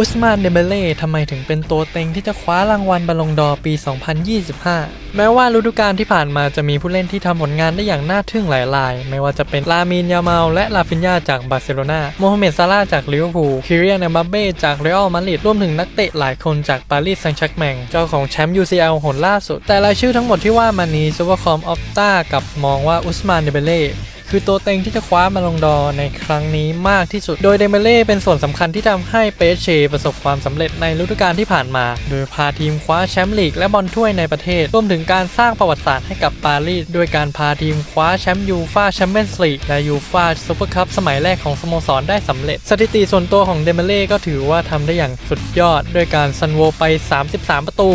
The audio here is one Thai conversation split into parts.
อุสมานเดเบเล่ทำไมถึงเป็นตัวเต็งที่จะคว้ารางวัลบอลลงดอร์ปี 2025 แม้ว่าฤดูกาลที่ผ่านมาจะมีผู้เล่นที่ทำผลงานได้อย่างน่าทึ่งหลายราย ไม่ว่าจะเป็นลามินยามาลและลาฟินยาจากบาร์เซโลนาโมฮัมเหม็ดซาลาจากลิเวอร์พูลคิเรียนเอมบัปเบ้จากเรอัลมาดริดรวมถึงนักเตะหลายคนจากปารีสแซงต์แชร์กแมงเจ้าของแชมป์ UCL หนล่าสุด แต่รายชื่อทั้งหมดที่ว่ามานี้ซูเปอร์คอมออฟต้ากับมองว่าอุสมานเดเบเล่ คือตัวเต็งที่จะคว้ามาลงดอในครั้งนี้มากที่สุด โดยเดเมเล่เป็นส่วนสำคัญที่ทำให้เปเชประสบความสำเร็จในฤดูกาลที่ผ่านมา โดยพาทีมคว้าแชมป์ลีกและบอลถ้วยในประเทศรวมถึงการสร้างประวัติศาสตร์ให้กับปารีสด้วยการพาทีมคว้าแชมป์ยูฟาแชมเปี้ยนส์ลีกและยูฟาซูเปอร์คัพสมัยแรกของสโมสรได้สำเร็จ สถิติส่วนตัวของเดเมเล่ก็ถือว่าทำได้อย่างสุดยอด ด้วยการซันโวไป 33 ประตู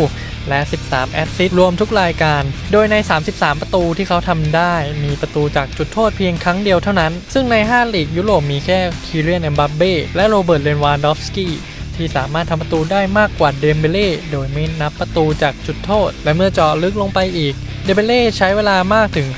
และ 13 แอสซิสต์รวมทุกรายการ โดยใน 33 ประตูที่เขาทำได้ มีประตูจากจุดโทษเพียงครั้งเดียวเท่านั้น ซึ่งใน 5 ลีกยุโรปมีแค่คีเรียนเอมบัปเบ้และโรเบิร์ตเลนวานดอฟสกี้ที่สามารถทำประตูได้มากกว่าเดมเบเล่โดยไม่นับประตูจากจุดโทษ และเมื่อเจาะลึกลงไปอีก เดเบเล่ใช้เวลามากถึง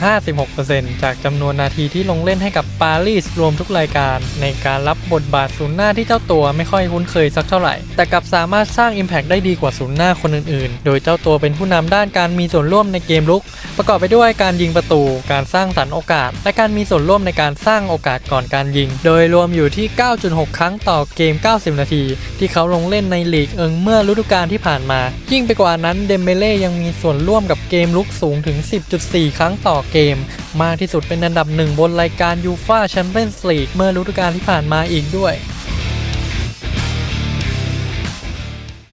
56%จากจำนวนนาทีที่ลงเล่นให้กับปารีสรวมทุกรายการ ในการรับบทบาทศูนย์หน้าที่เจ้าตัวไม่ค่อยคุ้นเคยสักเท่าไหร่ แต่กลับสามารถสร้าง Impact ได้ดีกว่าศูนย์หน้าคนอื่นๆ โดยเจ้าตัวเป็นผู้นำด้านการมีส่วนร่วมในเกมลุก ประกอบไปด้วยการยิงประตู การสร้างสรรค์โอกาส และการมีส่วนร่วมในการสร้างโอกาสก่อนการยิง โดยรวมอยู่ที่ 9.6 ครั้งต่อเกม 90 นาที ที่เขาลงเล่นในลีกเอิงเมื่อฤดูกาลที่ผ่านมา ยิ่งไปกว่านั้นเดมเบเล่ยังมีส่วนร่วมกับเกมลุกสูงงถึง 10.4 ครั้งต่อเกม มากที่สุดเป็นอันดับหนึ่งบนรายการยูฟาแชมเปี้ยนส์ลีกเมื่อฤดูกาลที่ผ่านมาอีกด้วย